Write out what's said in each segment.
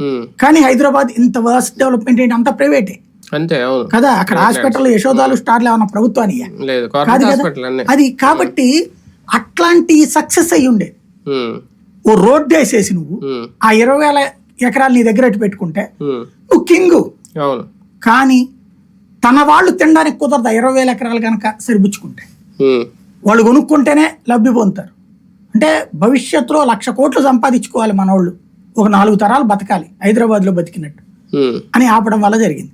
ఉమ్. కానీ హైదరాబాద్ ఇంత worst development ఏంటి? అంతా ప్రైవేటే అంతే కదా అక్కడ హాస్పిటల్ యశోదాలు స్టార్లు ఏమన్నా కాదు కదా? హాస్పిటల్ అన్నీ. అది కాబట్టి అట్లాంటి సక్సెస్ అయ్యి ఉండే. ఓ రోడ్ వేసేసి నువ్వు. ఆ ఇరవై వేల ఎకరాలు నీ దగ్గర పెట్టుకుంటే. నువ్వు కింగు కానీ తన వాళ్ళు తినడానికి కుదరదు ఇరవై వేల ఎకరాలు కనుక సరిపుచ్చుకుంటే. వాళ్ళు కొనుక్కుంటేనే లబ్ధి పొందుతారు. అంటే భవిష్యత్తులో లక్ష కోట్లు సంపాదించుకోవాలి మనోళ్ళు. ఒక నాలుగు తరాలు బతకాలి హైదరాబాద్లో బతికినట్టు. ఉమ్. అని ఆపడం వల్ల జరిగింది.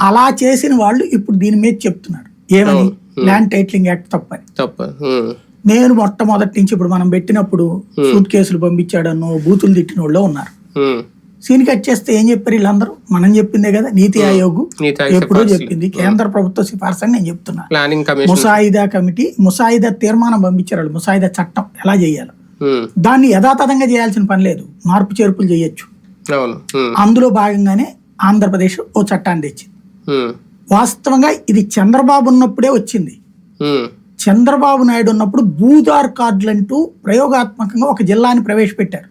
అలా చేసిన వాళ్ళు ఇప్పుడు దీని మీద చెప్తున్నారు. ఏమని? ల్యాండ్ టైటిలింగ్ యాక్ట్ తప్పని. నేను మొట్టమొదటి నుంచి ఇప్పుడు మనం పెట్టినప్పుడు సూట్ కేసులు పంపించాడన్నో బూతులు తిట్టిన వాళ్ళు ఉన్నారు. సీన్ కట్ చేస్తే ఏం చెప్పారు వీళ్ళందరూ? మనం చెప్పిందే కదా నీతి ఆయోగ్ ఎప్పుడో. చెప్పింది. కేంద్ర ప్రభుత్వ సిఫార్సు అని నేను చెప్తున్నా. ముసాయిదా కమిటీ ముసాయిదా తీర్మానం పంపించారు వాళ్ళు. ముసాయిదా చట్టం ఎలా చేయాలి. దాన్ని యథాతథంగా చేయాల్సిన పని లేదు మార్పు చేర్పులు చేయొచ్చు. అందులో భాగంగానే ఆంధ్రప్రదేశ్ ఓ చట్టాన్ని తెచ్చింది. వాస్తవంగా ఇది చంద్రబాబు ఉన్నప్పుడే వచ్చింది. చంద్రబాబు నాయుడు ఉన్నప్పుడు భూదార్ కార్డులు అంటూ ప్రయోగాత్మకంగా ఒక జిల్లాని ప్రవేశపెట్టారు.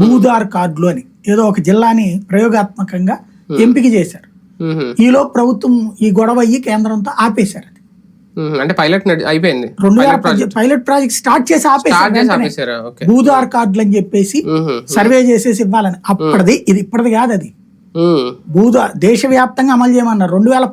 భూదార్ కార్డులు అని ఏదో ఒక జిల్లాని ప్రయోగాత్మకంగా ఎంపిక చేశారు. ఈలో ప్రభుత్వం ఈ గొడవ అయ్యి కేంద్రంతో ఆపేశారు అది. అంటే పైలట్ అయిపోయింది రెండు వేల పైలట్ ప్రాజెక్ట్ స్టార్ట్ చేసి. ఆపేసారా భూదార్ కార్డులు అని చెప్పేసి. సర్వే చేసేసి ఇవ్వాలని అప్పటిది ఇది ఇప్పటిది కాదు అది ఉమ్. భూదా దేశవ్యాప్తంగా అమలు చేయమన్నారు రెండు వేల